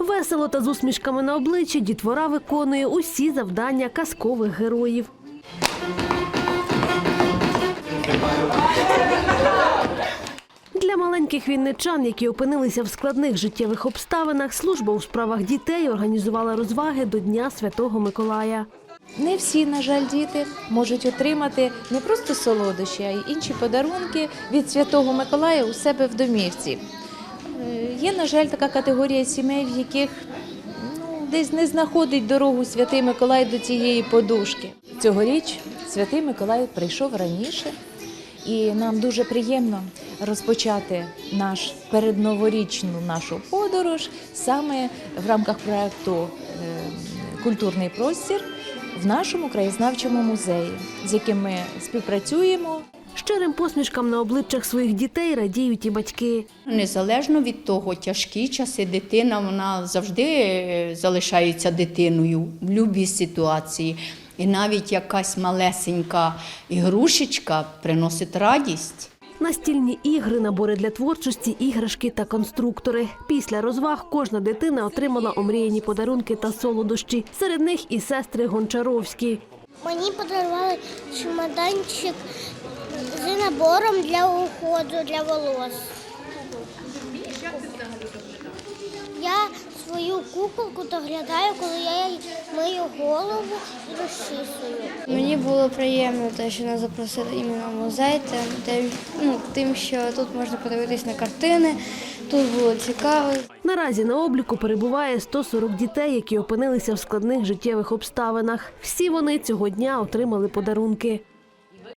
Весело та з усмішками на обличчі дітвора виконує усі завдання казкових героїв. Для маленьких вінничан, які опинилися в складних життєвих обставинах, служба у справах дітей організувала розваги до Дня Святого Миколая. Не всі, на жаль, діти можуть отримати не просто солодощі, а й інші подарунки від Святого Миколая у себе в домівці. Е, Є, на жаль, така категорія сімей, в яких ну, десь не знаходить дорогу Святий Миколай до цієї подушки. Цьогоріч Святий Миколай прийшов раніше, і нам дуже приємно розпочати наш передноворічну нашу подорож саме в рамках проекту е, Культурний простір в нашому краєзнавчому музеї, з яким ми співпрацюємо. Щирим посмішкам на обличчях своїх дітей радіють і батьки. Незалежно від того, тяжкі часи, дитина вона завжди е, залишається дитиною в будь-якій ситуації. І навіть якась малесенька ігрушечка приносить радість. Настільні ігри, набори для творчості, іграшки та конструктори. Після розваг кожна дитина отримала омріяні подарунки та солодощі. Серед них і сестри Гончаровські. Мені подарували чемоданчик з набором для уходу для волос. Я свою куколку доглядаю, коли я їй мию голову і розчісую. Мені було приємно те, що нас запросили іменно в музей, тим, тим, ну, тим, що тут можна подивитись на картини, тут було цікаво. Наразі на обліку перебуває 140 дітей, які опинилися в складних життєвих обставинах. Всі вони цього дня отримали подарунки.